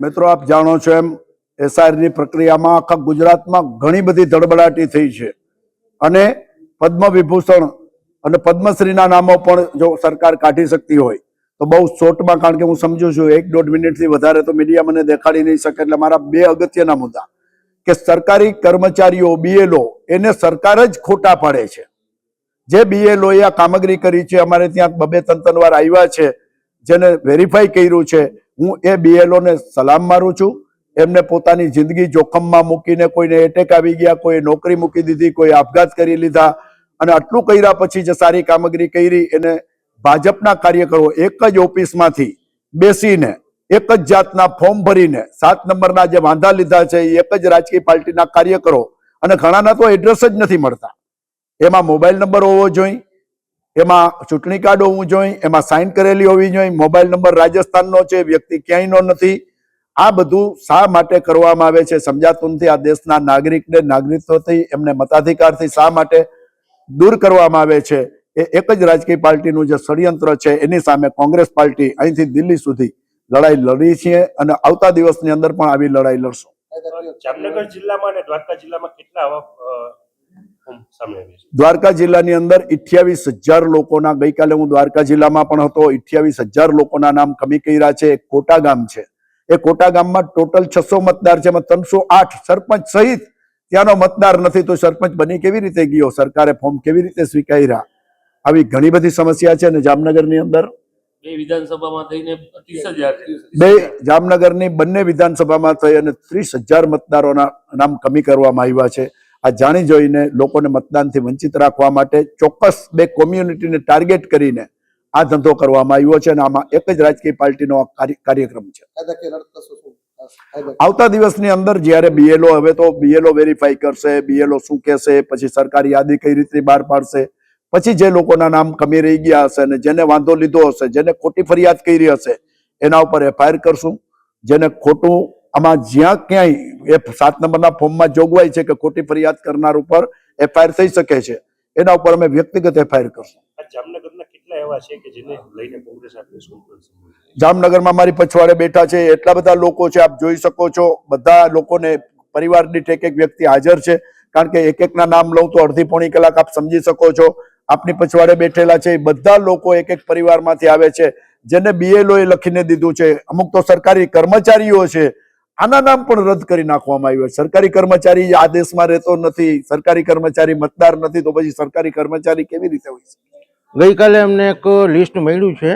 મિત્રો, આપ જાણો છો એમ એસઆરની પ્રક્રિયામાં આખા ગુજરાતમાં ઘણી બધી ધડબડાટી થઈ છે. અને પદ્મ વિભૂષણ અને પદ્મશ્રીના નામો પણ જો સરકાર કાઢી શકતી હોય, તો બહુ શોર્ટમાં, કારણ કે હું સમજુ છું, એક દોઢ મિનિટથી વધારે તો મીડિયા મને દેખાડી નહીં શકે, એટલે મારા બે અગત્યના મુદ્દા. કે સરકારી કર્મચારીઓ બીએલઓ એને સરકાર જ ખોટા પાડે છે. જે બીએલઓ એ આ કામગીરી કરી છે, અમારે ત્યાં બબે ત્રણ આવ્યા છે, જેને વેરીફાઈ કર્યું છે હું એ બીએલઓને સલામ મારું છું. એમને પોતાની જિંદગી જોખમમાં મૂકીને કોઈને એટેક આવી ગયા, કોઈ નોકરી મૂકી દીધી, કોઈ આપઘાત કરી લીધા અને આટલું કર્યા પછી જે સારી કામગીરી કરી એને ભાજપના કાર્યકરો એક જ ઓફિસમાંથી બેસીને, એક જ જાતના ફોર્મ ભરીને, સાત નંબરના જે વાંધા લીધા છે એ એક જ રાજકીય પાર્ટીના કાર્યકરો અને ઘણાના તો એડ્રેસ જ નથી મળતા. એમાં મોબાઈલ નંબર હોવો જોઈએ એમાં ચૂંટણી કાર્ડ હોવું જોઈએ, એમાં સાઇન કરેલી હોવી જોઈએ, મોબાઈલ નંબર રાજસ્થાનનો છે, વ્યક્તિ ક્યાંયનો નથી. આ બધું શા માટે કરવામાં આવે છે? સમજાતું નથી આ દેશના નાગરિકને નાગરિકત્વથી, એમને મતાધિકારથી શા માટે દૂર કરવામાં આવે છે? એ એક જ રાજકીય પાર્ટીનું જે ષડયંત્ર છે, એની સામે કોંગ્રેસ પાર્ટી અહીંથી દિલ્હી સુધી લડાઈ લડી છીએ અને આવતા દિવસની અંદર પણ આવી લડાઈ લડશું. જામનગર જિલ્લામાં અને દ્વારકા જિલ્લામાં કેટલા સામે આવ્યા છે. દ્વારકા જિલ્લાની અંદર ઇઠ્યાવીસ હજાર લોકોના ગઈકાલે હું દ્વારકા જિલ્લામાં પણ હતો ઇઠ્યાવીસ હજાર લોકોના નામ કમી કર્યા છે. એક કોટા ગામ છે. એ કોટા ગામમાં ટોટલ છસો મતદાર છે એમાં ત્રણસો આઠ સરપંચ સહિત ત્યાંનો મતદાર નથી. તો સરપંચ બની કેવી રીતે ગયો? સરકારે ફોર્મ કેવી રીતે સ્વીકાર્યા? આવી ઘણી બધી સમસ્યા છે અને જામનગરની અંદર બે વિધાનસભામાં થઈને ત્રીસ હજાર બે જામનગરની બંને વિધાનસભામાં થઈ અને ત્રીસ હજાર મતદારોના નામ કમી કરવામાં આવ્યા છે. આ જાણી જોઈને લોકોને મતદાનથી વંચિત રાખવા માટે ચોક્કસ બે કોમ્યુનિટીને ટાર્ગેટ કરીને આ ધંધો કરવામાં આવ્યો છે અને આમાં એક જ રાજકીય પાર્ટીનો કાર્યક્રમ છે. આવતા દિવસની અંદર જ્યારે બીએલઓ હવે તો બીએલઓ વેરીફાઈ કરશે બીએલઓ શું કહેશે પછી સરકારી યાદી કઈ રીતે બહાર પાડશે પછી જે લોકોના નામ કમી રહી ગયા હશે અને જેને વાંધો લીધો હશે જેને ખોટી ફરિયાદ કરી હશે એના ઉપર એફઆઈઆર કરશું. જેને ખોટું આમાં જ્યાં ક્યાંય એ સાત નંબરના ફોર્મમાં જોગવાઈ છે કે ખોટી ફરિયાદ કરનાર ઉપર એફઆઈઆર થઈ શકે છે એના ઉપર અમે વ્યક્તિગત એફઆઈઆર કરશું. જામનગરના કેટલા એવા છે કે જેને લઈને કોંગ્રેસ આપણે જામનગરમાં મારી પછવાડે બેઠા છે એટલા બધા લોકો છે આપ જોઈ શકો છો બધા લોકોને પરિવાર દીઠ એક એક વ્યક્તિ હાજર છે કારણ કે એક એકના નામ લઉં તો અડધી પોણી કલાક આપ સમજી શકો છો આપની પછવાડે બેઠેલા છે બધા લોકો એક એક પરિવારમાંથી આવે છે જેને બીએલઓ એ લખીને દીધું છે અમુક તો સરકારી કર્મચારીઓ છે આના નામ પણ રદ કરી નાખવામાં આવ્યું. છે સરકારી કર્મચારી આ દેશમાં રહેતો નથી સરકારી કર્મચારી મતદાર નથી તો પછી સરકારી કર્મચારી કેવી રીતે હોય છે ગઈકાલે અમને એક લિસ્ટ મળ્યું છે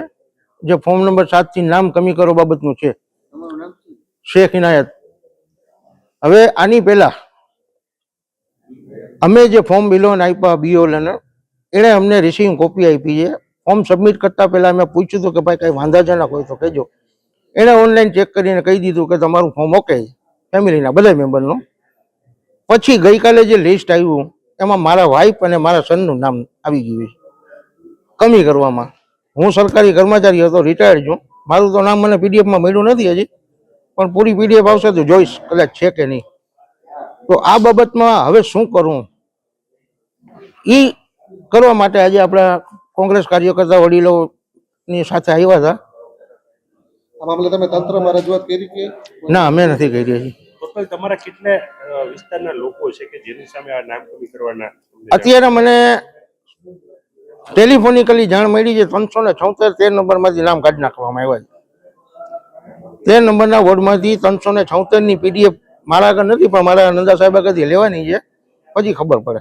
જે ફોર્મ નંબર સાતથી નામ કમી કરો બાબતનું છે. તમારું નામ શું? શેખ ઇનાયત. હવે આની પહેલા અમે જે ફોર્મ બિલોન આપ્યા બીઓલને એણે અમને રિસીવિંગ કોપી આપી છે. ફોર્મ સબમિટ કરતા પહેલા અમે પૂછ્યું હતું કે ભાઈ કઈ વાંધાજનક હોય તો કહેજો. એણે ઓનલાઈન ચેક કરીને કહી દીધું કે તમારું ફોર્મ ઓકે ફેમિલીના બધા મેમ્બરનું. પછી ગઈકાલે જે લિસ્ટ આવ્યું, એમાં મારા વાઈફ અને મારા સનનું નામ આવી ગયું છે. કમી કરવામાં. હું સરકારી કર્મચારી હતો રિટાયર્ડ છું. મારું તો નામ મને પીડીએફમાં મળ્યું નથી હજી. પણ પૂરી પીડીએફ આવશે તો જોઈશ, કદાચ છે કે નહીં. તો આ બાબતમાં હવે શું કરવું એ કરવા માટે આજે આપણા કોંગ્રેસ કાર્યકર્તા વડીલોની સાથે આવ્યા હતા. આ મામલે તમે તંત્રમાં રજૂઆત કરી કે ના અમે નથી કરી હજી. ટોટલ તમારા કેટલા વિસ્તારના લોકો છે કે જેની સામે આ નામ કમી કરવાના અત્યારે મને ટેલિફોનિકલી જાણ મળી છે ત્રણસો ને છોતેર તેર નંબરમાંથી નામ કાઢી નાખવામાં આવ્યા છે. તેર નંબરના વોર્ડમાંથી ત્રણસો ને છોતેરની પીડીએફ મારા આગળ નથી પણ મારા નંદા સાહેબ આગળથી લેવાની છે. પછી ખબર પડે.